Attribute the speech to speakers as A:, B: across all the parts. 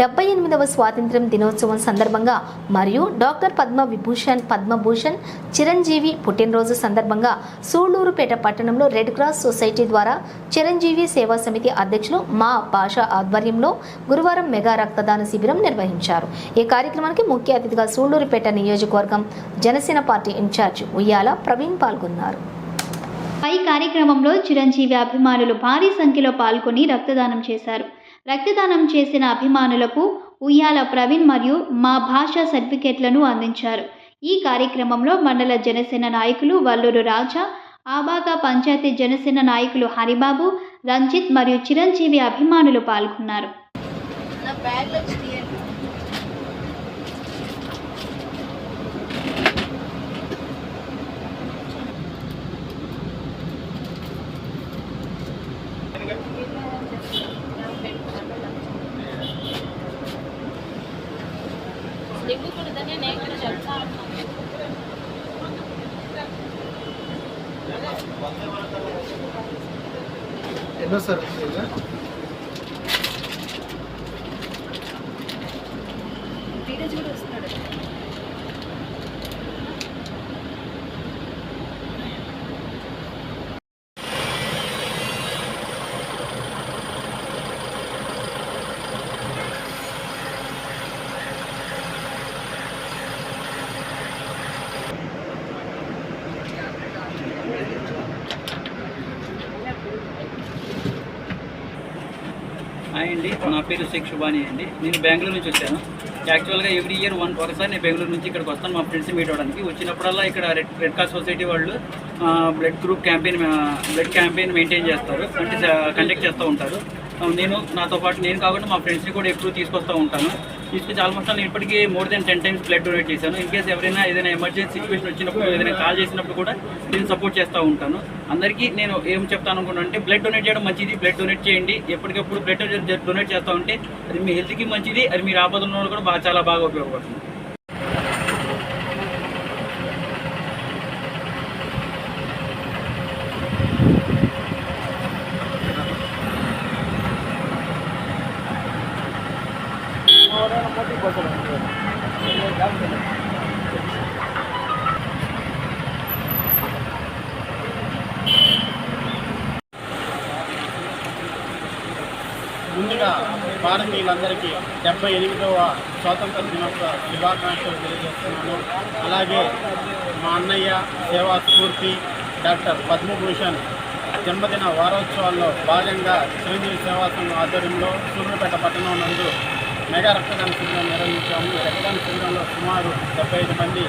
A: డెబ్బై ఎనిమిదవ స్వాతంత్ర్యం దినోత్సవం సందర్భంగా మరియు డాక్టర్ పద్మ విభూషణ్ పద్మభూషణ్ చిరంజీవి పుట్టినరోజు సందర్భంగా సూళ్ళూరుపేట పట్టణంలో రెడ్ క్రాస్ సొసైటీ ద్వారా చిరంజీవి సేవా సమితి అధ్యక్షులు మా భాష ఆధ్వర్యంలో గురువారం మెగా రక్తదాన శిబిరం నిర్వహించారు. ఈ కార్యక్రమానికి ముఖ్య అతిథిగా సూళ్ళూరుపేట నియోజకవర్గం జనసేన పార్టీ ఇన్ఛార్జ్ ఉయ్యాల ప్రవీణ్ పాల్గొన్నారు.
B: పై కార్యక్రమంలో చిరంజీవి అభిమానులు భారీ సంఖ్యలో పాల్గొని రక్తదానం చేశారు. రక్తదానం చేసిన అభిమానులకు ఉయ్యాల ప్రవీణ్ మరియు మా భాష సర్టిఫికెట్లను అందించారు. ఈ కార్యక్రమంలో మండల జనసేన నాయకులు వల్లూరు రాజా ఆబాగా పంచాయతీ జనసేన నాయకులు హరిబాబు రంజిత్ మరియు చిరంజీవి అభిమానులు పాల్గొన్నారు.
C: ತೆಗೆದುಕೊಳ್ಳುವುದನ್ನೇ ನೇಕರ ಕೆಲಸ என்ன சார்
D: హాయ్ అండి. నా పేరు షేక్ శుభాని అండి. నేను బెంగళూరు నుంచి వచ్చాను. యాక్చువల్గా ఎవ్రీ ఇయర్ వన్ ఒకసారి నేను బెంగళూరు నుంచి ఇక్కడికి వస్తాను మా ఫ్రెండ్స్ మీట్ అవ్వడానికి. వచ్చినప్పుడల్లా ఇక్కడ రెడ్ రెడ్ క్రాస్ సొసైటీ వాళ్ళు blood group campaign blood campaign maintain చేస్తారు అంటే కండక్ట్ చేస్తూ ఉంటారు. నేను నాతో పాటు నేను కాకుండా మా ఫ్రెండ్స్ని కూడా ఎప్పుడు తీసుకొస్తూ ఉంటాను. తీసుకొచ్చి ఆల్మోస్ట్ నేను ఇప్పటికీ more than ten times blood donate చేశాను. ఇన్ కేస్ ఎవరైనా ఏదైనా ఎమర్జెన్సీ సిచ్యువేషన్ వచ్చినప్పుడు ఏదైనా కాల్ చేసినప్పుడు కూడా నేను సపోర్ట్ చేస్తూ ఉంటాను. అందరికీ నేను ఏం చెప్తాను అనుకున్నాను అంటే బ్లడ్ డొనేట్ చేయడం మంచిది బ్లడ్ డొనేట్ చేయండి. ఎప్పటికప్పుడు బ్లడ్ డొనేట్ చేస్తూ ఉంటే అది మీ హెల్త్కి మంచిది అది మీరు ఆపదలో ఉన్న కూడా బాగా చాలా బాగా ఉపయోగపడుతుంది.
C: ముందుగా భారతీయులందరికీ డెబ్బై ఎనిమిదవ స్వాతంత్ర దినోత్సవ శుభాకాంక్షలు తెలియజేస్తున్నాను. అలాగే మా అన్నయ్య సేవా స్ఫూర్తి డాక్టర్ పద్మభూషణ్ జన్మదిన వారోత్సవాల్లో భాగంగా చిరంజీవి సేవా సంఘం ఆధ్వర్యంలో సూర్యుపేట పట్టణం నందు మెగా రక్తదాన శిబిరం నిర్వహించాము. రక్తదాన శిబిరంలో సుమారు డెబ్బై ఐదు మంది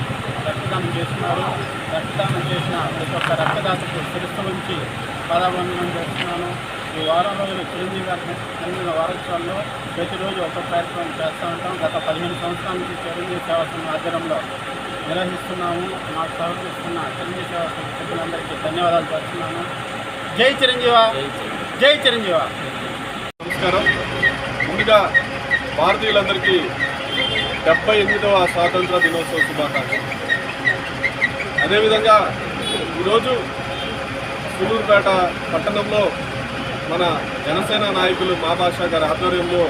C: రక్తదానం చేస్తున్నారు. రక్తదానం చేసిన ప్రతి ఒక్క రక్తదాతకు శిరస్సు నుంచి చేస్తున్నాను. ఈ వారం రోజులు చిరంజీవి గారి జన్మదిన వారోత్సవాల్లో ప్రతిరోజు ఒక్కొక్క కార్యక్రమం చేస్తూ ఉంటాం. గత పదిహేను సంవత్సరాల నుంచి చిరంజీవి సేవా సంఘం ఆధ్వర్యంలో నిర్వహిస్తున్నాము. మాకు సహకరిస్తున్న చిరంజీవి సేవా సంఘ సభ్యులందరికీ ధన్యవాదాలు చేస్తున్నాను జై చిరంజీవ. జై చిరంజీవ!
E: నమస్కారం. ముందుగా భారతీయులందరికీ డెబ్బై ఎనిమిదవ స్వాతంత్ర దినోత్సవ శుభాకాంక్షలు. అదేవిధంగా ఈరోజు సులూరుపేట పట్టణంలో మన జనసేన నాయకులు మా భాష గారి ఆధ్వర్యంలో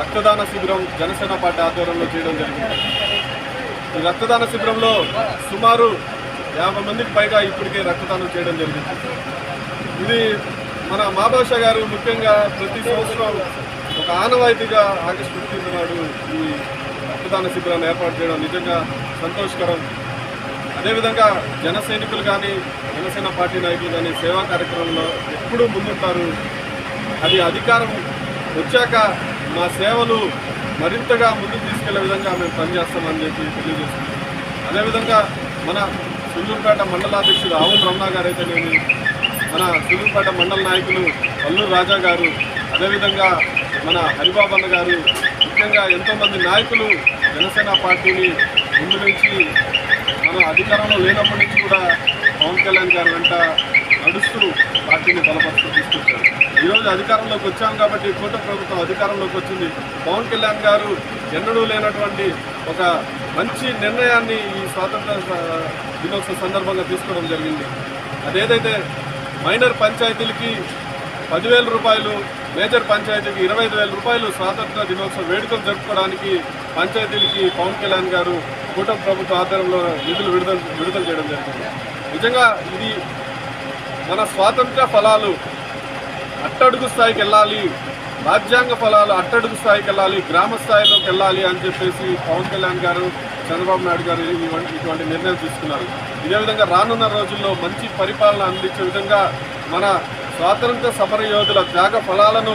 E: రక్తదాన శిబిరం జనసేన పార్టీ ఆధ్వర్యంలో చేయడం జరిగింది. ఈ రక్తదాన శిబిరంలో సుమారు యాభై మందికి పైగా ఇప్పటికే రక్తదానం చేయడం జరిగింది. ఇది మన మాభాష గారు ముఖ్యంగా ప్రతి సంవత్సరం ఒక ఆనవాయితీగా ఆగస్టు ఫిఫ్టీన్త్ నాడు ఈ రక్తదాన శిబిరాన్ని ఏర్పాటు చేయడం నిజంగా సంతోషకరం. అదేవిధంగా జన సైనికులు కానీ జనసేన పార్టీ నాయకులు కానీ సేవా కార్యక్రమంలో ఎప్పుడూ ముందుంటారు. అది అధికారం వచ్చాక మా సేవలు మరింతగా ముందుకు తీసుకెళ్ళే విధంగా మేము పనిచేస్తామని చెప్పి తెలియజేస్తున్నాం. అదేవిధంగా మన సుల్లూరుపేట మండలాధ్యక్షుడు ఆవుల రమణ గారు అయితేనేమి మన సుల్లూరుపేట మండల నాయకులు అల్లూరు రాజా గారు అదేవిధంగా మన హరిబాబన్న గారు ముఖ్యంగా ఎంతోమంది నాయకులు జనసేన పార్టీని ముందు నుంచి మనం అధికారంలో లేనప్పటి నుంచి కూడా పవన్ కళ్యాణ్ గారు వెంట నడుస్తూ పార్టీని బలపరుస్తూ తీసుకొచ్చారు. ఈరోజు అధికారంలోకి వచ్చాం కాబట్టి కూట ప్రభుత్వం అధికారంలోకి వచ్చింది. పవన్ కళ్యాణ్ గారు ఎన్నడూ లేనటువంటి ఒక మంచి నిర్ణయాన్ని ఈ స్వాతంత్ర దినోత్సవ సందర్భంగా తీసుకోవడం జరిగింది. అదేదైతే మైనర్ పంచాయతీలకి పదివేల రూపాయలు మేజర్ పంచాయతీకి ఇరవై ఐదు వేల రూపాయలు స్వాతంత్ర దినోత్సవ వేడుకలు జరుపుకోవడానికి పంచాయతీలకి పవన్ కళ్యాణ్ గారు కూటమి ప్రభుత్వ ఆధ్వర్యంలో నిధులు విడుదల విడుదల చేయడం జరిగింది. నిజంగా ఇది మన స్వాతంత్ర ఫలాలు అట్టడుగు స్థాయికి వెళ్ళాలి రాజ్యాంగ ఫలాలు అట్టడుగు స్థాయికి వెళ్ళాలి గ్రామ స్థాయిలోకి వెళ్ళాలి అని చెప్పేసి పవన్ కళ్యాణ్ గారు చంద్రబాబు నాయుడు గారు ఇటువంటి ఇటువంటి నిర్ణయం తీసుకున్నారు. ఇదే విధంగా రానున్న రోజుల్లో మంచి పరిపాలన అందించే విధంగా మన స్వాతంత్ర సమర యోధుల త్యాగ ఫలాలను